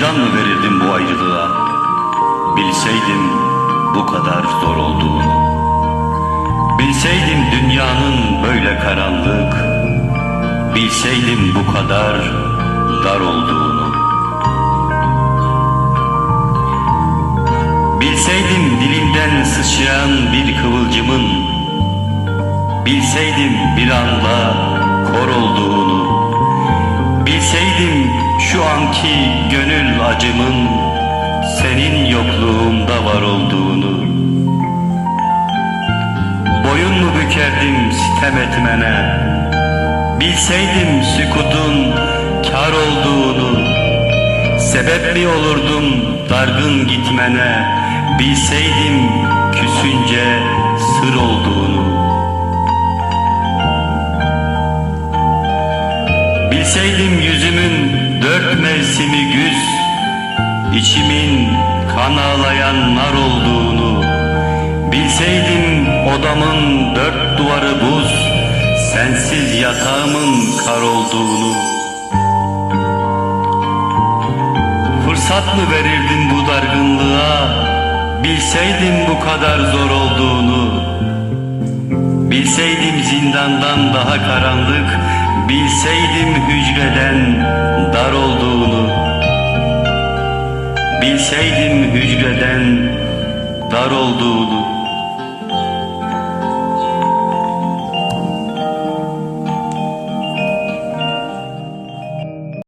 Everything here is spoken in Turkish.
meydan mı verirdim bu ayrılığa? Bilseydim bu kadar zor olduğunu. Bilseydim dünyanın böyle karanlık, bilseydim bu kadar dar olduğunu. Bilseydim dilimden sıçrayan bir kıvılcımın, bilseydim bir anda kor olduğunu, bilseydim şu anki gönül acımın senin yokluğunda var olduğunu. Boyun mu bükerdim sitem etmene? Bilseydim sükutun kar olduğunu. Sebep mi olurdum dargın gitmene? Bilseydim küsünce sır olduğunu Bilseydim yüzümün dört mevsimi güz içimin kan ağlayan nar olduğunu Bilseydim odamın dört duvarı buz Sensiz yatağımın kar olduğunu. Fırsat mı verirdin bu dargınlığa? Bilseydim bu kadar zor olduğunu. Bilseydim zindandan daha karanlık Bilseydim hücreden dar olduğunu Bilseydim hücreden dar olduğunu